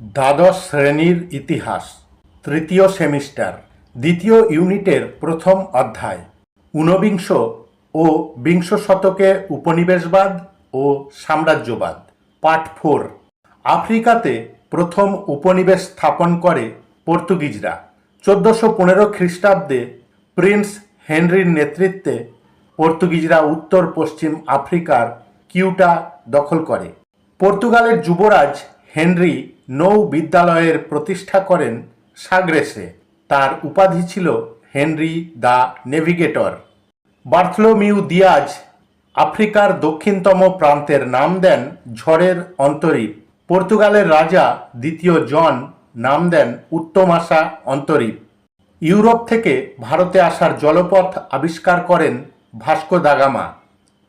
দ্বাদশ শ্রেণির ইতিহাস, তৃতীয় সেমিস্টার, দ্বিতীয় ইউনিটের প্রথম অধ্যায়, ঊনবিংশ ও বিংশ শতকে উপনিবেশবাদ ও সাম্রাজ্যবাদ, পার্ট ফোর। আফ্রিকাতে প্রথম উপনিবেশ স্থাপন করে পর্তুগিজরা। চোদ্দশো পনেরো খ্রিস্টাব্দে প্রিন্স হেনরির নেতৃত্বে পর্তুগিজরা উত্তর পশ্চিম আফ্রিকার কিউটা দখল করে। পর্তুগালের যুবরাজ হেনরি নৌ বিদ্যালয়ের প্রতিষ্ঠা করেন সাগ্রেসে। তার উপাধি ছিল Henry the Navigator. Bartholomew Dias আফ্রিকার দক্ষিণতম প্রান্তের নাম দেন ঝড়ের অন্তরীপ। পর্তুগালের রাজা দ্বিতীয় জন নাম দেন উত্তমাশা অন্তরীপ। ইউরোপ থেকে ভারতে আসার জলপথ আবিষ্কার করেন ভাস্কো দাগামা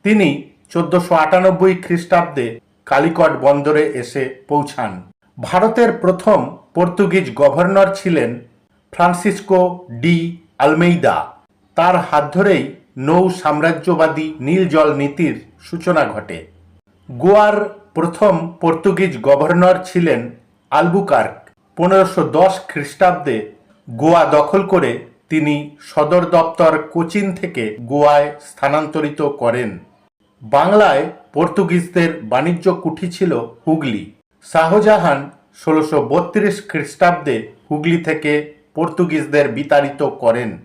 তিনি চোদ্দশো আটানব্বই খ্রিস্টাব্দে কালিকট বন্দরে এসে পৌঁছান। ভারতের প্রথম পর্তুগিজ গভর্নর ছিলেন ফ্রান্সিসকো ডি আলমেইদা। তার হাত ধরেই নৌ সাম্রাজ্যবাদী নীল জল নীতির সূচনা ঘটে। গোয়ার প্রথম পর্তুগিজ গভর্নর ছিলেন আলবুকার্ক। পনেরোশো দশ খ্রিস্টাব্দে গোয়া দখল করে তিনি সদর দপ্তর কোচিন থেকে গোয়ায় স্থানান্তরিত করেন। বাংলায় পর্তুগিজদের বাণিজ্য কুঠি ছিল হুগলি। শাহজাহান ষোলোশো বত্রিশ খ্রিস্টাব্দে হুগলি থেকে পর্তুগিজদের বিতাড়িত করেন।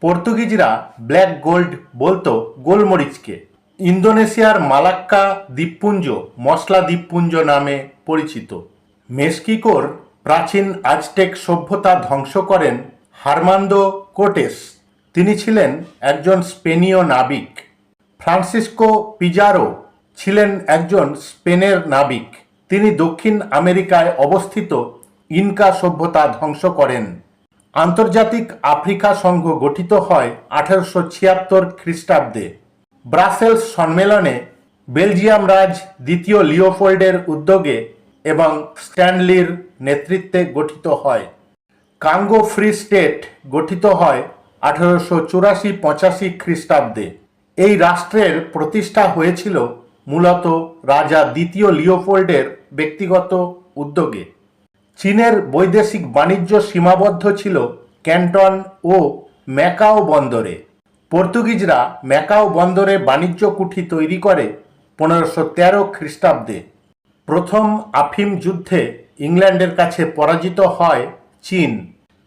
পর্তুগিজরা ব্ল্যাক গোল্ড বলতো গোলমরিচকে। ইন্দোনেশিয়ার মালাক্কা দ্বীপপুঞ্জ মশলা দ্বীপপুঞ্জ নামে পরিচিত। মেস্কিকোর প্রাচীন আজটেক সভ্যতা ধ্বংস করেন হারমান্দো কোটেস। তিনি ছিলেন একজন স্পেনীয় নাবিক। ফ্রান্সিসকো পিজারো ছিলেন একজন স্পেনের নাবিক। তিনি দক্ষিণ আমেরিকায় অবস্থিত ইনকা সভ্যতা ধ্বংস করেন। আন্তর্জাতিক আফ্রিকা সংঘ গঠিত হয় আঠারোশো ছিয়াত্তর খ্রিস্টাব্দে। ব্রাসেলস সম্মেলনে বেলজিয়াম রাজ দ্বিতীয় লিওফোল্ডের উদ্যোগে এবং স্ট্যানলির নেতৃত্বে গঠিত হয়। কাঙ্গো ফ্রি স্টেট গঠিত হয় আঠারোশো চুরাশি পঁচাশি খ্রিস্টাব্দে। এই রাষ্ট্রের প্রতিষ্ঠা হয়েছিল মূলত রাজা দ্বিতীয় লিওপোল্ডের ব্যক্তিগত উদ্যোগে। চীনের বৈদেশিক বাণিজ্য সীমাবদ্ধ ছিল ক্যান্টন ও ম্যাকাও বন্দরে। পর্তুগিজরা ম্যাকাও বন্দরে বাণিজ্য কুঠি তৈরি করে পনেরোশো তেরো খ্রিস্টাব্দে। প্রথম আফিম যুদ্ধে ইংল্যান্ডের কাছে পরাজিত হয় চীন।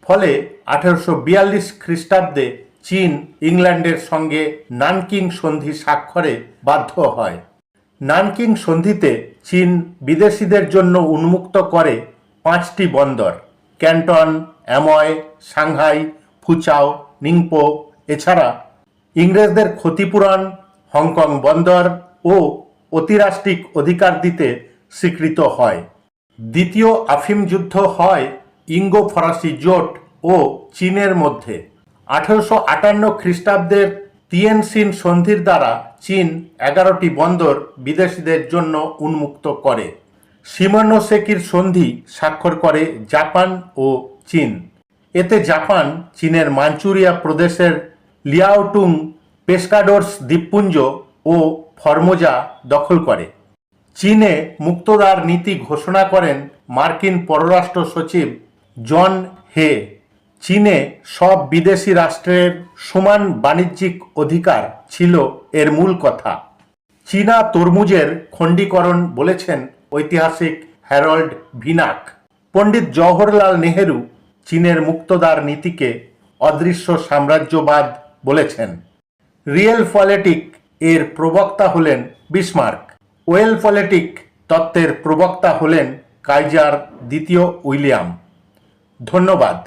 ফলে আঠেরোশো বিয়াল্লিশ খ্রিস্টাব্দে চীন ইংল্যান্ডের সঙ্গে নানকিং সন্ধি স্বাক্ষরে বাধ্য হয়। নানকিং সন্ধিতে চীন বিদেশিদের জন্য উন্মুক্ত করে পাঁচটি বন্দর, Canton, Amoy, Shanghai, Foochow, Ningpo, এছাড়া ইংরেজদের ক্ষতিপূরণ, হংকং বন্দর ও অতিরাষ্ট্রিক অধিকার দিতে স্বীকৃত হয়। দ্বিতীয় আফিম যুদ্ধ হয় ইঙ্গো ফরাসি জোট ও চীনের মধ্যে। আঠারোশো আটান্ন খ্রিস্টাব্দের তিয়েনসিন সন্ধির দ্বারা চীন এগারোটি বন্দর বিদেশিদের জন্য উন্মুক্ত করে। সিমনোসেকির সন্ধি স্বাক্ষর করে জাপান ও চীন। এতে জাপান, চীনের মাঞ্চুরিয়া প্রদেশের লিয়াওটুং পেস্কাডোর্স দ্বীপপুঞ্জ ও ফরমোজা দখল করে। চীনে মুক্তদার নীতি ঘোষণা করেন মার্কিন পররাষ্ট্র সচিব জন হে। চীনে সব বিদেশি রাষ্ট্রের সমান বাণিজ্যিক অধিকার ছিল এর মূল কথা। চীনা তরমুজের খণ্ডীকরণ বলেছেন ঐতিহাসিক হ্যারল্ড ভিনাক। পণ্ডিত জওহরলাল নেহেরু চীনের মুক্তদার নীতিকে অদৃশ্য সাম্রাজ্যবাদ বলেছেন। রিয়েল পলিটিক এর প্রবক্তা হলেন বিসমার্ক। ওয়েল পলিটিক তত্ত্বের প্রবক্তা হলেন কাইজার দ্বিতীয় উইলিয়াম। ধন্যবাদ।